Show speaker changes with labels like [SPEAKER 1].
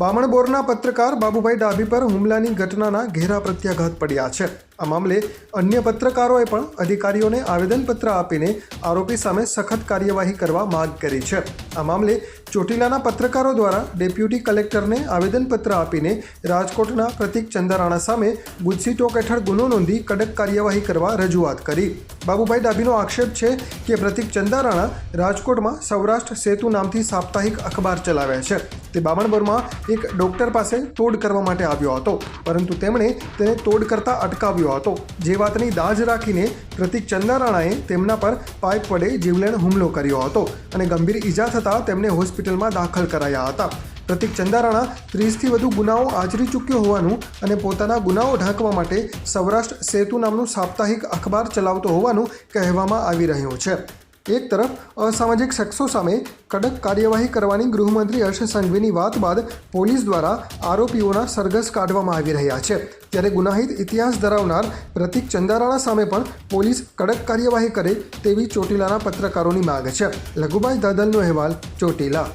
[SPEAKER 1] બામણબોરના પત્રકાર બાબુભાઈ ડાભી પર હુમલાની ઘટનાના ઘેરા પ્રત્યાઘાત પડ્યા છે. આ મામલે અન્ય પત્રકારોએ પણ અધિકારીઓને આવેદનપત્ર આપીને આરોપી સામે સખત કાર્યવાહી કરવા માંગ કરી છે. આ મામલે ચોટીલાના પત્રકારો દ્વારા ડેપ્યુટી કલેક્ટરને આવેદનપત્ર આપીને રાજકોટના પ્રતિક ચંદારાણા સામે ગુજસી ટોક હેઠળ ગુનો નોંધી કડક કાર્યવાહી કરવા રજૂઆત કરી. બાબુભાઈ ડાભીનો આક્ષેપ છે કે પ્રતિક ચંદારાણા રાજકોટમાં સૌરાષ્ટ્ર સેતુ નામથી સાપ્તાહિક અખબાર ચલાવે છે. તે બામણબોરમાં એક ડોક્ટર પાસે તોડ કરવા માટે આવ્યો હતો. પરંતુ તેમણે તેને તોડ કરતા અટકાવ્યો હતો. જે વાતની દાજ રાખીને પ્રતિક ચંદારાણાએ તેમના પર પાઇપ વડે જીવલેણ હુમલો કર્યો હતો અને ગંભીર ઈજા થતાં તેમને હોસ્પિટલમાં દાખલ કરાયા હતા. પ્રતિક ચંદારાણા ત્રીસથી વધુ ગુનાઓ આચરી ચૂક્યો હોવાનું અને પોતાના ગુનાઓ ઢાંકવા માટે સૌરાષ્ટ્ર સેતુ નામનું સાપ્તાહિક અખબાર ચલાવતો હોવાનું કહેવામાં આવી રહ્યું છે. એક તરફ, અસામાજિક શખ્સો સામે કડક કાર્યવાહી કરવાની ગૃહમંત્રી હર્ષ સંઘવીની વાત બાદ પોલીસ દ્વારા આરોપીઓના સરઘસ કાઢવામાં આવી રહ્યા છે. ત્યારે ગુનાહિત ઇતિહાસ ધરાવનાર પ્રતિક ચંદારાણા સામે પણ પોલીસ કડક કાર્યવાહી કરે તેવી ચોટીલાના પત્રકારોની માગ છે. લઘુભાઈ દાદલનો અહેવાલ ચોટીલા.